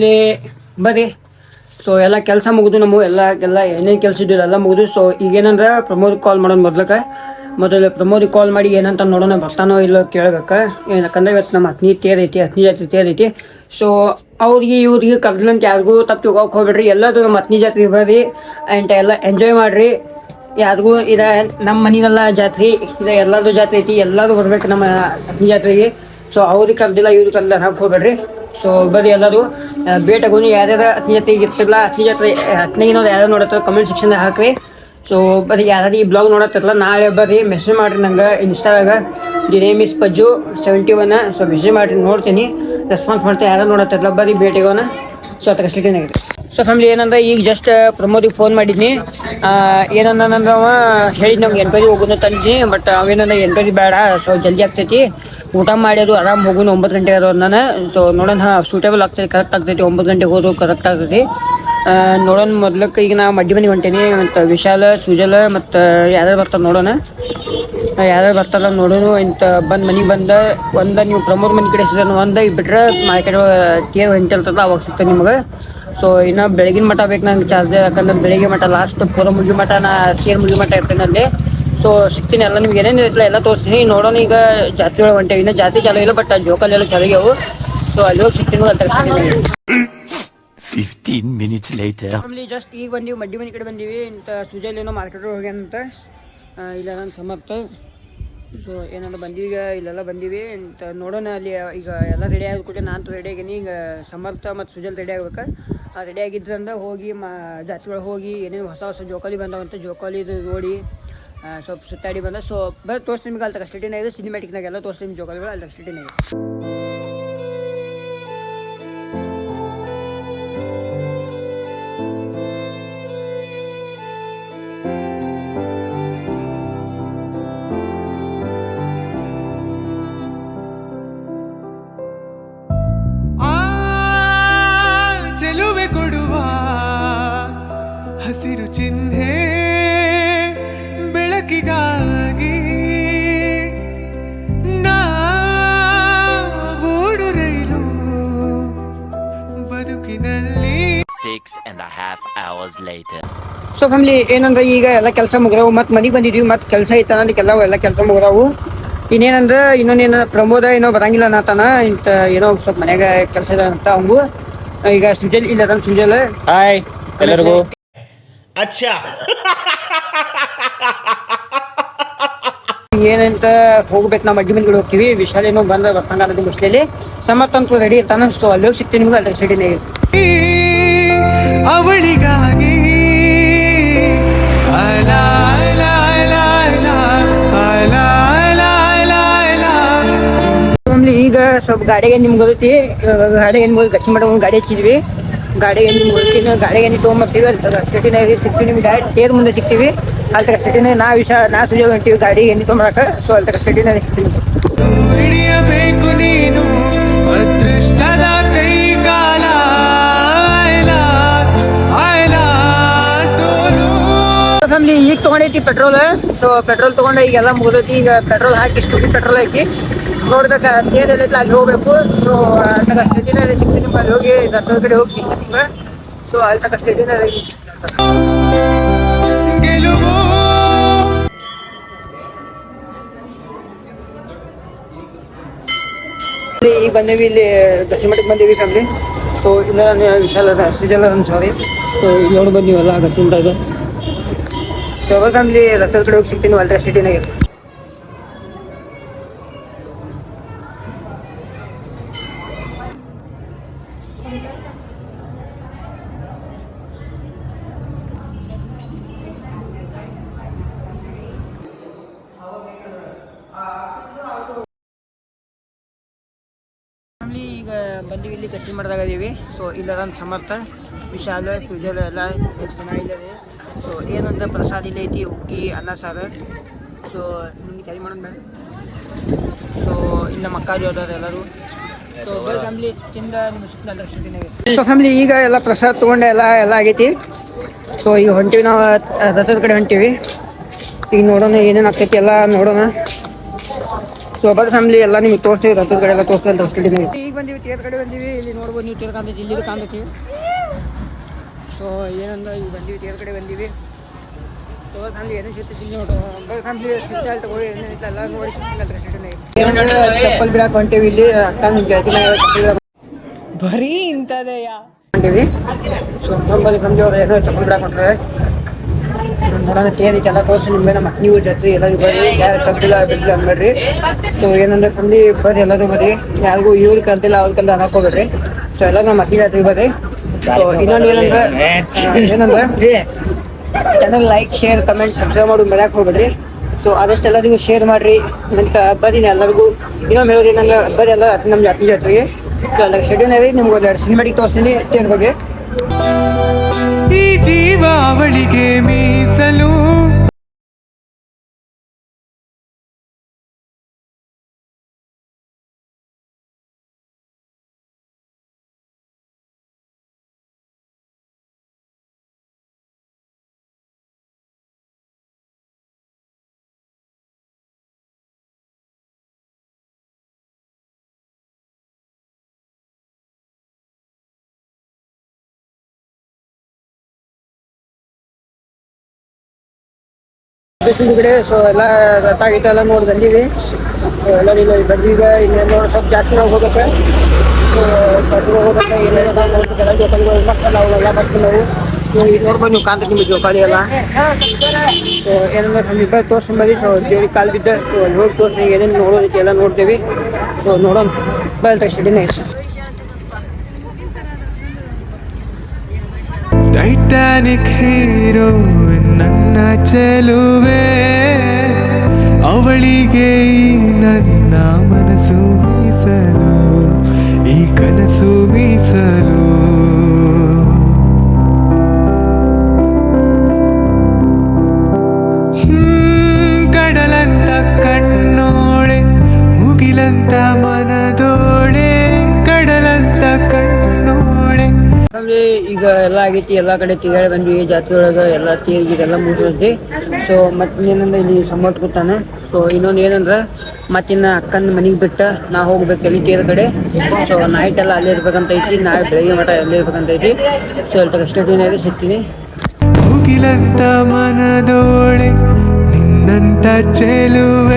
Family ಬರ್ರಿ. So ಎಲ್ಲ ಕೆಲಸ ಮುಗಿದು ನಮ್ಮ ಎಲ್ಲ ಎಲ್ಲ ಏನೇನು ಕೆಲಸ ಇದ್ದಿಲ್ಲ ಎಲ್ಲ ಮುಗಿದು ಸೊ ಈಗೇನಂದ್ರೆ ಪ್ರಮೋದ್ ಕಾಲ್ ಮಾಡೋಣ ಮೊದ್ಲಕ್ಕೆ. ಮೊದಲು ಪ್ರಮೋದಿಗೆ ಕಾಲ್ ಮಾಡಿ ಏನಂತ ನೋಡೋಣ, ಬರ್ತಾನೋ ಇಲ್ಲೋ ಕೇಳ್ಬೇಕು. ಯಾಕಂದ್ರೆ ಇವತ್ತು ನಮ್ಮ ಹತ್ನಿ ತೇರ್ ಐತಿ ಹತ್ನಿ ಜಾತ್ರೆ ತೇರ್ ಐತಿ. ಸೊ ಅವ್ರಿಗೆ, ಇವ್ರಿಗೆ ಕರ್ದಂತ ಯಾರಿಗೂ ತಪ್ಪು ತಿಳ್ಕೊಕ್ ಹೋಗ್ಬೇಡ್ರಿ. ಎಲ್ಲದೂ ನಮ್ಮ ಹತ್ನಿ ಜಾತ್ರೆ ಬರ್ರಿ ಆ್ಯಂಡ್ ಎಲ್ಲ ಎಂಜಾಯ್ ಮಾಡಿರಿ. ಯಾರಿಗೂ ಇದ ನಮ್ಮ ಮನೆಗೆಲ್ಲ ಜಾತ್ರೆ, ಇದು ಎಲ್ಲದೂ ಜಾತ್ರೆ ಐತಿ ಎಲ್ಲರೂ ಬರ್ಬೇಕು ನಮ್ಮ ಹತ್ನಿ ಜಾತ್ರೆಗೆ. ಸೊ ಅವ್ರಿಗೆ ಕರ್ದಿಲ್ಲ, ಇವ್ರಿಗೆ ಕರ್ದಿಲ್ಲ, ನಾವು ಹೋಗ್ಬೇಡ್ರಿ. ಸೊ ಬರ್ರಿ ಎಲ್ಲರೂ ಭೇಟಿಯಾಗೋನು ಯಾರ್ಯಾರ ಹತ್ತನೇ ಜಾತ್ರೆಗೆ ಇರ್ತಿರಲ್ಲ ಹತ್ತನೇ ಜಾತ್ರೆ ಹತ್ತನೇನೋ ಯಾರು ನೋಡತ್ತ ಕಮೆಂಟ್ ಸೆಕ್ಷನ್ ಹಾಕ್ರಿ. ಸೊ ಬರ್ರಿ ಯಾರು ಈ ಬ್ಲಾಗ್ ನೋಡತ್ತಿರಲ್ಲ ನಾಳೆ ಬರ್ರಿ ಮೆಸೇಜ್ ಮಾಡಿರಿ ನಂಗೆ, ಇನ್ಸ್ಟಾದಾಗ. The name is Pajju seventy one so message ಮಾಡಿರಿ, ನೋಡ್ತೀನಿ. ರೆಸ್ಪಾನ್ಸ್ ಮಾಡ್ತೀನಿ ಯಾರು ನೋಡತ್ತಿರಲ್ಲ ಬರ್ರಿ ಬೇಟೆಗೋನ ಸೊ ಅದಕ್ಕೆ ಸಿಟಿನಾಗಿದೆ ಸೊ ಫ್ಯಾಮಿಲಿ ಏನಂದ್ರೆ, ಈಗ ಜಸ್ಟ್ ಪ್ರಮೋದಿಗೆ ಫೋನ್ ಮಾಡಿದ್ನಿ. ಏನಂದ್ರೆ ಅವ ಹೇಳಿದ್ ನಮ್ಗೆ ಎನ್ಕ್ವೈರಿ ಹೋಗೋದು ತಂದಿನಿ ಬಟ್ ಅವೇನಂದ್ರೆ ಎನ್ಕ್ವೈರಿ ಬೇಡ ಸೊ ಜಲ್ದಿ ಆಗ್ತೈತಿ. ಊಟ ಮಾಡಿದ್ರು, ಆರಾಮ್ ಹೋಗೋನು ಒಂಬತ್ತು ಗಂಟೆಗೆ ಅದು ನಾನು ಸೊ ನೋಡೋಣ ಹಾಂ ಸೂಟೇಬಲ್ ಆಗ್ತೈತಿ ಕರೆಕ್ಟ್ ಆಗ್ತೈತಿ ಒಂಬತ್ತು ಗಂಟೆಗೆ ಹೋದ್ರು ಕರೆಕ್ಟ್ ಆಗ್ತೈತಿ ನೋಡೋಣ ಮೊದ್ಲಕ್ಕೆ, ಈಗ ನಾ ಮಡ್ಡಿ ಮನೆ ಹೊಂಟೇನಿ, ಮತ್ತು ವಿಶಾಲ, ಸುಜಲ, ಮತ್ತು ಯಾರ್ಯಾರು ಬರ್ತಾರೆ ನೋಡೋಣ. ಯಾರ್ಯಾರು ಬರ್ತಾರ ನೋಡೋಣ ಇಂಥ ಬಂದು ಮನೆಗೆ ಬಂದ, ಒಂದು ನೀವು ಪ್ರಮೋದ್ ಮನೆ ಕಡೆ ಸಿಗೋಣ ಈಗ ಬಿಟ್ರೆ ಮಾರ್ಕೆಟ್ ಕೇರ್ ಹೊಂಟಿರ್ತದ ಅವಾಗ ಸಿಗ್ತದೆ ನಿಮಗೆ. ಸೊ ಇನ್ನು ಬೆಳಗಿನ ಮಠ ಬೇಕು ನಂಗೆ ಚಾರ್ಜ್ ಯಾಕಂದ್ರೆ ಬೆಳಗ್ಗೆ ಮಠ ಲಾಸ್ಟ್ ಪೂರ ಮುಗಿ ಮಠ, ನಾ ಕೇರ್ ಮುಗಿ ಮಠ ಇರ್ತೇನೆ ಅಲ್ಲಿ. ಸೊ ಸಿಗ್ತೀನಿ ಎಲ್ಲ ನಿಮ್ಗೆ ಏನೇನು ಇರ್ತಲ್ಲ ಎಲ್ಲ ತೋರಿಸ್ತೀನಿ. ನೋಡೋಣ ಈಗ ಜಾತ್ರೆ ಒಳಗೆ ಹೊಂಟೇವಿ. ಇನ್ನೂ ಜಾತಿ ಚಾಲು ಇಲ್ಲ ಬಟ್ ಜೋಕಾಲಿ ಎಲ್ಲ ಚಾಲು ಆಗ್ಯಾವು ಸೊ ಅಲ್ಲಿ ಹೋಗಿ ಸಿಗ್ತೀನಿ ಅಂತ ತರಿಸ್ತೀನಿ 15 minutes later. ಫ್ಯಾಮಿಲಿ ಜಸ್ಟ್ ಈಗ ಬಂದೀವಿ ಮಡ್ಡಿ ಮನೆ ಕಡೆ ಬಂದೀವಿ. ಇಂಥ ಸುಜಲ್ ಏನೋ ಮಾರ್ಕೆಟ್ ಹೋಗ್ಯಾನಂತ. ಅಂತ ಇಲ್ಲ ನನ್ನ ಸಮರ್ಥ. ಸೊ ಏನಾದ್ರು ಬಂದೀವಿ ಈಗ ಇಲ್ಲೆಲ್ಲ ಬಂದೀವಿ. ಅಂತ ನೋಡೋಣ ಅಲ್ಲಿ ಈಗ ಎಲ್ಲ ರೆಡಿ ಆದ ಕೂಡ ನಾನು ರೆಡಿ ಆಗೀನಿ. ಈಗ ಸಮರ್ಥ ಮತ್ತು ಸುಜಲ್ ರೆಡಿ ಆಗ್ಬೇಕು. ಆ ರೆಡಿ ಆಗಿದ್ರಿಂದ ಹೋಗಿ ಮಾ ಜಾತ್ರೆ ಒಳಗೆ ಹೋಗಿ ಏನೇನು ಹೊಸ ಹೊಸ ಜೋಕಾಲಿ ಬಂದಾವಂತ ಜೋಕಾಲಿದು ನೋಡಿ ಸ್ವಲ್ಪ ಸುತ್ತಾಡಿ ಬಂದ, ಸೊ ಬರೀ ತೋರಿಸ್ತೀನಿ ನಿಮ್ಗೆ ಅಲ್ಲಿ ತಕ್ಕ ಸ್ಟೇಟಿನಾಗಿದೆ ಸಿನಿಮ್ಯಾಟಿಕ್ನಾಗೆಲ್ಲ ತೋರಿಸ್ತೀನಿ ಜೋಕಾಲಿಗಳು, ಅಲ್ಲಿ ತಕ್ಕ ಸ್ಟೇಟಿನಾಗಿದೆ and a half hours later. So family ಏನಂದ್ರೆ ಈಗ ಎಲ್ಲ ಕೆಲಸ ಮುಗಿದವು ಮತ್ತೆ ಮನೆಗೆ ಬಂದಿದ್ವಿ ಮತ್ತೆ ಕೆಲಸ ಐತ ಅನ್ನೋದಕ್ಕೆಲ್ಲ ಎಲ್ಲ ಕೆಲಸ ಮುಗಿದವು. ಇನ್ನೇನಂದ್ರೆ ಇನ್ನೊಂದೇನ ಪ್ರಮೋದ ಏನೋ ಬರಂಗಿಲ್ಲ ಅನ್ನತಾನ ಇಂತ ಏನೋ ಸ್ವಲ್ಪ ಮನ್ಯಾಗ ಕೆಲಸ ಇದೆ ಅಂತ ಅವಂಗು. ಈಗ ಸುಜಲ್ ಇಲ್ಲ ಅದನ್ನ ಸುಜಲ್. ಹಾಯ್ ಎಲ್ಲರಿಗೂ. ಏನಂತ ಹೋಗ್ಬೇಕು ನಾವು ಅಡ್ಡಿ ಮನೆಗಳು ಹೋಗ್ತೀವಿ. ವಿಶಾಲ ಏನೋ ಬಂದ ಬರ್ತಾನ ಅನ್ನೋದು ಮುಸ್ಲಿಲಿ ಸಮರ್ಥ ರೆಡಿ ಇರ್ತಾನ ಸೊ ಅಲ್ಲಿ ಹೋಗಿ ಸಿಗ್ತೀನಿ ನಿಮ್ಗೆ ಅಲ್ಲಿ ಸೈಡಿನೇ ಅವಳಿಗಾಗಿ. ಅಲ, ಈಗ ಸ್ವಲ್ಪ ಗಾಡಿಗೆ ನಿಮ್ಗೆ ಗೊತ್ತಿ ಗಾಡಿಗೆ ಏನು ಗಚ್ಚಿ ಮಾಡೋ ಗಾಡಿ ಹಚ್ಚಿದ್ವಿ. ಗಾಡಿಗೆ ನಿಮ್ಗೆ ಗೊತ್ತಿನ ಗಾಡಿಗೆ ಏನು ತೊಗೊಂಬರ್ತೀವಿ ಅಲ್ಲಿ ಸಿಟಿನಾಗ ಸಿಗ್ತೀವಿ ನಿಮ್ಗೆ ಡೈರೆಕ್ಟ್ ಟೇರ್ ಮುಂದೆ ಸಿಗ್ತೀವಿ ಅಲ್ಲಿ ಸಿಟಿನಾಗ ನಾ ವಿಷ ನಾ ಸುಜ ಹೊಂಟೀವಿ ಗಾಡಿ ಎಣ್ಣೆ ತೊಗೊಂಬರಕ್ಕೆ ಸೊ ಅಲ್ಲಿ ತಕ್ಕ ಸಿಟಿನಾಗ ಸಿಗ್ತೀವಿ ಫ್ಯಾಮಿಲಿ ಈಗ ತೊಗೊಂಡೈತಿ ಪೆಟ್ರೋಲ್ ಸೊ ಪೆಟ್ರೋಲ್ ತೊಗೊಂಡು ಈಗೆಲ್ಲ ಮುಗಿದೈತಿ. ಈಗ ಪೆಟ್ರೋಲ್ ಹಾಕಿ ಸ್ಕೂಟಿ ಪೆಟ್ರೋಲ್ ಹಾಕಿ ನೋಡ್ಬೇಕು ಎಲ್ಲೈತಿ ಅಲ್ಲಿ ಹೋಗ್ಬೇಕು. ಸೊ ಅಲ್ಲಿ ತಕ್ಕ ಸಿಟಿನಾಗ ಸಿಗ್ತೀನಿ ನಿಮ್ಗೆ ಅಲ್ಲಿ ಹೋಗಿ ದತ್ತದ ಕಡೆ ಹೋಗಿ ಸಿಗ್ತೀನಿ ನಿಮ್ಗೆ ಸೊ ಅಲ್ಲಿ ತಕ್ಕ ಸಿಟಿನಾಗ ಗೆಲುವು. ಈಗ ಬಂದೇವಿ ಇಲ್ಲಿ ಗಚ್ಚಿಮಠಕ್ಕೆ ಬಂದೇವಿ ಫ್ಯಾಮಿಲಿ ಸೊ ಇಲ್ಲ ನಾನು ವಿಶಾಲ ಸುಜಲ ಸಾರಿ ಸೊ ನೋಡಿ ಬಂದೀವಲ್ಲ ಗಚ್ಚಿಮಠ ಸೊ ಫ್ಯಾಮಿಲಿ ರಥದ ಕಡೆ ಹೋಗಿ ಸಿಗ್ತೀನಿ ಅಲ್ಟ್ರಾ ಸಿಟಿನಾಗ ಈಗ ಬಂದಿವಿ, ಇಲ್ಲಿ ಕಚ್ಚಿ ಮಾಡ್ದಾಗ ಇದೀವಿ. ಸೊ ಇಲ್ಲ ನನ್ನ ಸಮರ್ಥ, ವಿಶಾಲ, ಸುಜಲ ಎಲ್ಲ ಚೆನ್ನಾಗಿದ್ದಾರೆ ಸೊ ಏನಂದ್ರೆ ಪ್ರಸಾದ ಇಲ್ಲ ಐತಿ ಹುಗ್ಗಿ ಅನ್ನ ಸಾರು. ಸೊ ನಿಮ್ಗೆ ಸರಿ ಮಾಡೋಣ ಬೇಡ ಸೊ ನಮ್ಮ ಮಕ್ಕಾರಿ ಹೋದವ್ರು ಎಲ್ಲರೂ. ಸೊ ಫ್ಯಾಮಿಲಿ ತಿಂದ ನಿಮ್ಮ ಸೊ ಫ್ಯಾಮಿಲಿ ಈಗ ಎಲ್ಲ ಪ್ರಸಾದ ತಗೊಂಡೆ ಎಲ್ಲ ಎಲ್ಲ ಆಗೈತಿ. ಸೊ ಈಗ ಹೊಂಟಿವಿ ನಾವು ರಥದ ಕಡೆ ಹೊಂಟಿವಿ. ಈಗ ನೋಡೋಣ ಏನೇನು ಆಗ್ತೈತಿ ಎಲ್ಲ ನೋಡೋಣ. ಸೊ ಬರ್ ಫ್ಯಾಮಿಲಿ ಎಲ್ಲ ನಿಮ್ಗೆ ತೋರಿಸ್ತೀವಿ ರಥದ ಕಡೆ ಎಲ್ಲ ತೋರಿಸ್ತೀವಿ ಅಂತ ಈಗ ಬಂದಿವಿ ತೇರ್ ಕಡೆ ಬಂದೀವಿ. ಇಲ್ಲಿ ನೋಡ್ಬೋದು ನೀವು ತೇರ್ ಕಾಣ್ತೈತಿ ಇಲ್ಲಿ ಕಾಣ್ತೈತಿ. ಸೊ ಏನಂದ್ರೆ ಈಗ ಬಂದೀವಿ ತೇರ್ ಕಡೆ ಬಂದೀವಿ ಸೊ ಅಲ್ಲಿ ಏನೋ ಇಲ್ಲಿ ನೋಡು ತಗೋ ಏನೇನಿಲ್ಲ ಎಲ್ಲ ನೋಡಿ ಸಿಗ್ತಿಲ್ಲ ಚಪ್ಪಲ್ ಬಿಡಾಕ್ ಹೊಂಟೀವಿ ಇಲ್ಲಿ ಅಕ್ಕ ಬರೀ ಇಂಥದೆಯ? ಹೊಂಟೇವಿ. ಸೊ ಕಂಪ್ಲಿ ಅವ್ರು ಏನೋ ಚಪ್ಪಲ್ ಬಿಡಕ್ಕೆ ಹೊಂಟ್ರೆ ನೋಡೋಣ ಏನೈತೆ ಎಲ್ಲ ತೋರಿಸಿ ನಿಮ್ಮ ನಮ್ಮ ನೀವು ಜೊತೆ ಎಲ್ಲರೂ ಬರ್ರಿ ಯಾರು ಕಲ್ತಿಲ್ಲ ಬಿಡ್ಲಿ ಅನ್ಬೇಡ್ರಿ ಸೊ ಏನಂದ್ರೆ ಕಮ್ಮಿ ಬರ್ರಿ ಎಲ್ಲರೂ ಬರ್ರಿ ಯಾರಿಗೂ ಇವ್ರಿಗೆ ಕಲ್ತಿಲ್ಲ ಅವ್ರ ಕಲ್ದ ಹಾಕೋಬೇಡ್ರಿ ಹೋಗ್ಬೇಡ್ರಿ. ಸೊ ಎಲ್ಲ ನಮ್ಮ ಅಕ್ಕಿ ಜಾತ್ರೆಗೆ ಬರ್ರಿ ಸೊ ಇನ್ನೊಂದು ಏನಂದ್ರೆ ಆ, ಏನಂದ್ರೆ channel like share comment subscribe ಮಾಡಿ ಮರ್ಯಾಕ್ ಹೋಗ್ಬೇಡ್ರಿ. ಸೊ ಆದಷ್ಟು ಎಲ್ಲರಿಗೂ ಶೇರ್ ಮಾಡ್ರಿ. ಅಂತ ಬರೀನಿ ಎಲ್ಲರಿಗೂ. ಇನ್ನೊಮ್ಮೆ ಹೇಳೋದು ಏನಂದ್ರೆ ಬರ್ರಿ ಎಲ್ಲ ನಮ್ಮ ಜಾತಿ ಜಾತ್ರೆಗೆ. ಸೊ ಎಲ್ಲ ಶೆಡ್ಯೂಲ್ ಇದೆ ನಿಮ್ಗೆ ಒಂದು ಎರಡು ಸಿನಿಮಾಟಿಕ್ ತೋರಿಸ್ತೀನಿ ಬಗ್ಗೆ. ಈ ಜೀವ ಅವಳಿಗೆ ಮೀಸಲು ಬೇಸಿಗೆ ಕಡೆ ಸೊ ಎಲ್ಲ ರಥ ಗೀತ ಎಲ್ಲ ನೋಡಿ ಬಂದೀವಿ. ಸೊ ಎಲ್ಲ ಇಲ್ಲ ಬಂದೀಗ ಇನ್ನೇನು ಸ್ವಲ್ಪ ಜಾಸ್ತಿ ಹೋಗ್ಬೇಕು ಸೊ ಜಾಸ್ತಿ ಹೋಗ್ಬೇಕು ಏನೇನು ನೋಡ್ಬೇಕಲ್ಲ ಜೋಕಾಲಿಗಳು ಮಸ್ತ್ ಅಲ್ಲ ಅವೆಲ್ಲ ಬರ್ತೀವಿ ನಾವು. ಸೊ ಈಗ ನೋಡ್ಬೋದು ನೀವು ಕಾಂತ ನಿಮಗೆ ಜೋಕಾಲಿ ಎಲ್ಲ. ಸೊ ಏನಂದ್ರೆ ನಮ್ಮಿಬ್ಬರು ತೋರ್ಸ್ಕೊಂಬದಿ ಸೊ ದೇವ್ರಿಗೆ ಕಾಲು ಬಿದ್ದ. ಸೊ ಅಲ್ಲಿ ಹೋಗಿ ತೋರಿಸಿ ಏನೇನು ನೋಡೋದಕ್ಕೆ ಎಲ್ಲ ನೋಡ್ತೀವಿ. ಸೊ ನೋಡೋಣ. ಬಲ್ಟ ಸ್ಟಡಿನೇ ಟೈಟಾನಿಕ್ ಹೀರೋ ನನ್ನ ಚೆಲುವೆ ಅವಳಿಗೆ ನನ್ನ ಮನಸ್ಸು ಮೀಸಲು ಈ ಕನಸು ಮೀಸಲು. ಕಡಲಂತ ಕಣ್ಣೋಳೆ ಮುಗಿಲಂತ ನಮ್ಗೆ ಈಗ ಎಲ್ಲ ಆಗೈತಿ, ಎಲ್ಲ ಕಡೆ ತಿರುಗಾಡಿ ಬಂದ್ವಿ, ಜಾತ್ರೆ ಒಳಗೆ ಎಲ್ಲ ತೀರ್ಗಿ ಎಲ್ಲ ಮುಗಿದೈತಿ. ಸೊ ಮತ್ತೆ ಏನಂದ್ರೆ ಇಲ್ಲಿ ಸಂಬಂಧ ಕೂತಾನೆ ಸೊ ಇನ್ನೊಂದು ಏನಂದ್ರ, ಮತ್ತಿನ್ನ ಅಕ್ಕನ ಮನೆಗೆ ಬಿಟ್ಟ ನಾ ಹೋಗ್ಬೇಕು ಎಲ್ಲಿ ತೀರ ಕಡೆ ಸೊ ನೈಟ್ ಎಲ್ಲ ಅಲ್ಲೇ ಇರ್ಬೇಕಂತ ಐತಿ ನಾ ಬೆಳಿಗ್ಗೆ ಮಠ ಅಲ್ಲೇ ಇರ್ಬೇಕಂತ ಐತಿ. ಸೊ ಅಲ್ಲಿ ಅಷ್ಟೇ ದಿನ ಸಿಗ್ತೀನಿ. ಮನದೋಳೆ, ನಿನ್ನಂತ ಚೆಲುವೆ.